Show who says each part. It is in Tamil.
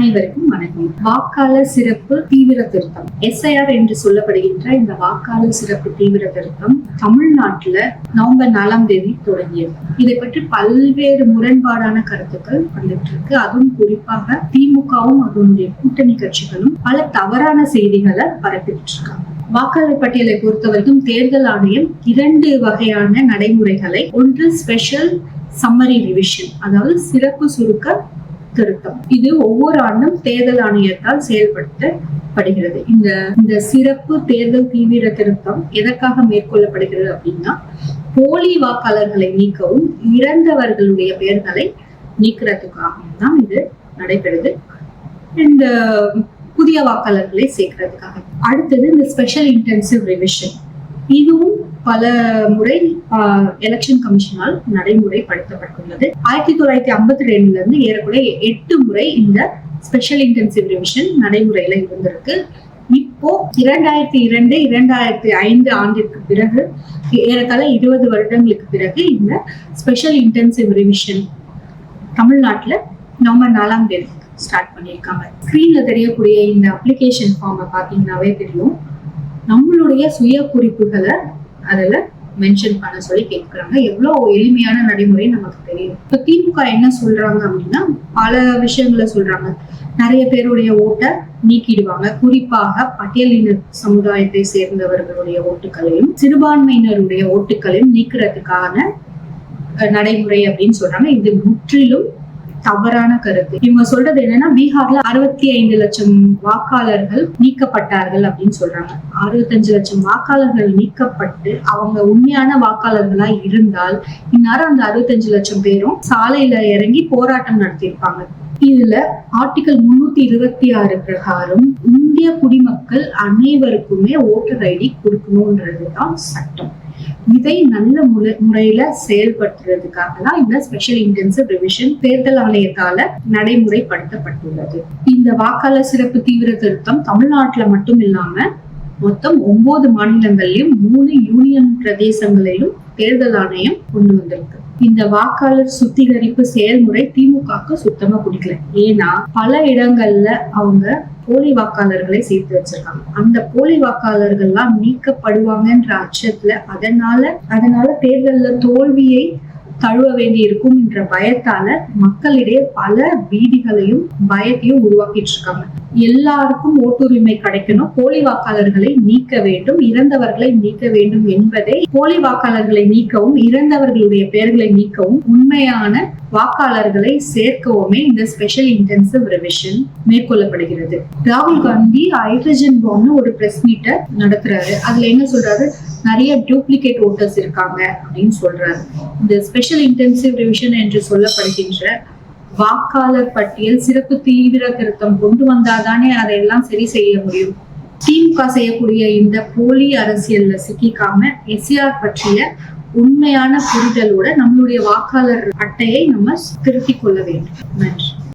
Speaker 1: அனைவருக்கும் வணக்கம். வாக்காளர் சிறப்பு தீவிர திருத்தம். எஸ்ஐஆர் என்று சொல்லப்படுகின்ற இந்த வாக்காளர் சிறப்பு தீவிர திருத்தம் தமிழ்நாட்டுல நவம்பர் நாலாம் தேதி தொடங்கியது. இதை பற்றி பல்வேறு முரண்பாடான கருத்துக்கள் வந்துட்டு இருக்கு அதுவும் குறிப்பாக திமுகவும் அதனுடைய கூட்டணி கட்சிகளும் பல தவறான செய்திகளை பரப்பிட்டு இருக்காங்க வாக்காளர் பட்டியலை பொறுத்தவரைக்கும் தேர்தல் ஆணையம் இரண்டு வகையான நடைமுறைகளை ஒன்று ஸ்பெஷல் சம்மரி ரிவிஷன் அதாவது சிறப்பு சுருக்க திருத்தம். இது ஒவ்வொரு ஆண்டும் தேர்தல் ஆணையத்தால் செயல்படுத்தப்படுகிறது. இந்த இந்த சிறப்பு தேர்தல் தீவிர திருத்தம் எதற்காக மேற்கொள்ளப்படுகிறது அப்படின்னா போலி வாக்காளர்களை நீக்கவும் இறந்தவர்களுடைய பெயர்களை நீக்கிறதுக்காகவும் தான் இது நடைபெறுது. இந்த புதிய வாக்காளர்களை சேர்க்கறதுக்காக. அடுத்தது இந்த ஸ்பெஷல் இன்டென்சிவ் ரிவிஷன் இதுவும் பல முறை எலெக்ஷன் கமிஷனால் நடைமுறைப்படுத்தப்பட்டுள்ளது ஆயிரத்தி தொள்ளாயிரத்தி ஐம்பத்தி ரெண்டுல இருந்து ஏறக்குறைய எட்டு முறை இந்த ஸ்பெஷல் இன்டென்சிவ் ரிவிஷன் நடைமுறையில இருந்திருக்கு. இப்போ இரண்டாயிரத்தி இரண்டு இரண்டாயிரத்தி ஐந்து ஆண்டிற்கு பிறகு ஏறத்தாழ இருபது வருடங்களுக்கு பிறகு இந்த ஸ்பெஷல் இன்டென்சிவ் ரிவிஷன் தமிழ்நாட்டில் நவம்பர் நாலாம் தேதி ஸ்டார்ட் பண்ணியிருக்காங்க. ஸ்க்ரீன்ல தெரியக்கூடிய இந்த அப்ளிகேஷன் ஃபார்மை பார்த்தீங்கன்னாவே தெரியும். நம்மளுடைய சுய குறிப்புகளை அதுல மென்ஷன் பண்ண சொல்லி கேட்கிறாங்க. எவ்வளவு எளிமையான நடைமுறை நமக்கு தெரியும். இப்ப திமுக என்ன சொல்றாங்க அப்படின்னா பல விஷயங்களை சொல்றாங்க. நிறைய பேருடைய ஓட்டை நீக்கிடுவாங்க. குறிப்பாக பட்டியலின சமுதாயத்தை சேர்ந்தவர்களுடைய ஓட்டுகளையும் சிறுபான்மையினருடைய ஓட்டுகளையும் நீக்கிறதுக்கான நடைமுறை அப்படின்னு சொல்றாங்க. இது முற்றிலும் தவறான கருத்து. இவங்க சொல்றது என்னன்னா பீகார்ல அறுபத்தி ஐந்து லட்சம் வாக்காளர்கள் நீக்கப்பட்டார்கள் அப்படின்னு சொல்றாங்க. அறுபத்தஞ்சு லட்சம் வாக்காளர்கள் நீக்கப்பட்டு அவங்க உண்மையான வாக்காளர்களா இருந்தால் இந்நேரம் அந்த அறுபத்தஞ்சு லட்சம் பேரும் சாலையில இறங்கி போராட்டம் நடத்தியிருப்பாங்க. இதுல ஆர்டிகல் முன்னூத்தி இருபத்தி ஆறு பிரகாரம் இந்திய குடிமக்கள் அனைவருக்குமே ஓட்டர் ஐடி கொடுக்கணும்ன்றதுதான் சட்டம். இதை நல்ல முறை முறையில செயல்படுத்துறதுக்காக தான் இந்த ஸ்பெஷல் இன்டென்சிவ் ரிவிஷன் தேர்தல் ஆணையத்தால நடைமுறைப்படுத்தப்பட்டுள்ளது. இந்த வாக்காளர் சிறப்பு தீவிர திருத்தம் தமிழ்நாட்டுல மட்டும் இல்லாம மொத்தம் ஒன்பது மாநிலங்களிலும் மூணு யூனியன் பிரதேசங்களிலும் தேர்தல் ஆணையம் கொண்டு வந்திருக்கு. இந்த வாக்காளர் சுத்திகரிப்பு செயல்முறை திமுகக்கு சுத்தமா பிடிக்கல. ஏன்னா பல இடங்கள்ல அவங்க போலி வாக்காளர்களை சேர்த்து வச்சிருக்காங்க. அந்த போலி வாக்காளர்கள்லாம் நீக்கப்படுவாங்கன்ற அச்சத்துல அதனால அதனால தேர்தல்ல தோல்வியை தழுவ வேண்டி இருக்கும் என்ற பயத்தால மக்களிடையே பல பீதிகளையும் பயத்தையும் உருவாக்கிட்டு இருக்காங்க எல்லாருக்கும் ஓட்டுரிமை கிடைக்கணும். போலி வாக்காளர்களை நீக்க வேண்டும். இறந்தவர்களை நீக்க வேண்டும் என்பதை போலி வாக்காளர்களை நீக்கவும் இறந்தவர்களுடைய பெயர்களை நீக்கவும் உண்மையான வாக்காளர்களை சேர்க்கவுமே இந்த ஸ்பெஷல் இன்டென்சிவ் ரிவிஷன் மேற்கொள்ளப்படுகிறது. ராகுல் காந்தி ஹைட்ரஜன் போன்னு ஒரு பிரஸ் மீட்டை நடத்துறாரு. அதுல என்ன சொல்றாரு? நிறைய டூப்ளிகேட் ஓட்டர்ஸ் இருக்காங்க அப்படின்னு சொல்றாரு. இந்த ஸ்பெஷல் இன்டென்சிவ் ரிவிஷன் என்று சொல்லப்படுகின்ற வாக்காளர் பட்டியல் சிறப்பு தீவிர திருத்தம் கொண்டு வந்தாதானே அதையெல்லாம் சரி செய்ய முடியும். திமுக செய்யக்கூடிய இந்த போலி அரசியல்ல சிக்கிக்காம எஸ்ஆர் பற்றிய உண்மையான புரிதலோட நம்மளுடைய வாக்காளர் அட்டையை நம்ம திருத்திக் கொள்ள வேண்டும். நன்றி.